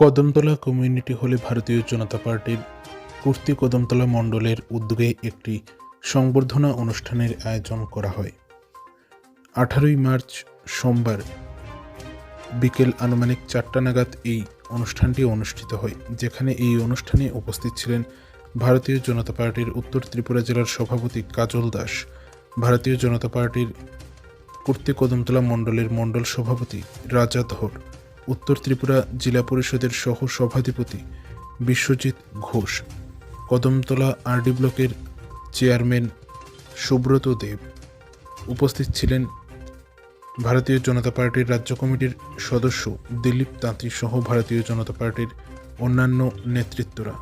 Kadamtala community হলে ভারতীয় জনতা পার্টির কুর্তি কদমতলা মণ্ডলের উদ্যোগে একটি সংবর্ধনা অনুষ্ঠানের আয়োজন করা হয়। আঠারোই মার্চ সোমবার বিকেল আনুমানিক চারটা নাগাদ এই অনুষ্ঠানটি অনুষ্ঠিত হয়, যেখানে এই অনুষ্ঠানে উপস্থিত ছিলেন ভারতীয় জনতা পার্টির উত্তর ত্রিপুরা জেলার সভাপতি কাজল দাস, ভারতীয় জনতা পার্টির কুর্তি কদমতলা মণ্ডলের মণ্ডল সভাপতি রাজা ধর উত্তর ত্রিপুরা জেলা পরিষদের সহ সভাধিপতি বিশ্বজিৎ ঘোষ, কদমতলা আরডি ব্লকের চেয়ারম্যান সুব্রত দেব। উপস্থিত ছিলেন ভারতীয় জনতা পার্টির রাজ্য কমিটির সদস্য দিলীপ তাঁতি সহ ভারতীয় জনতা পার্টির অন্যান্য নেতৃত্বরা।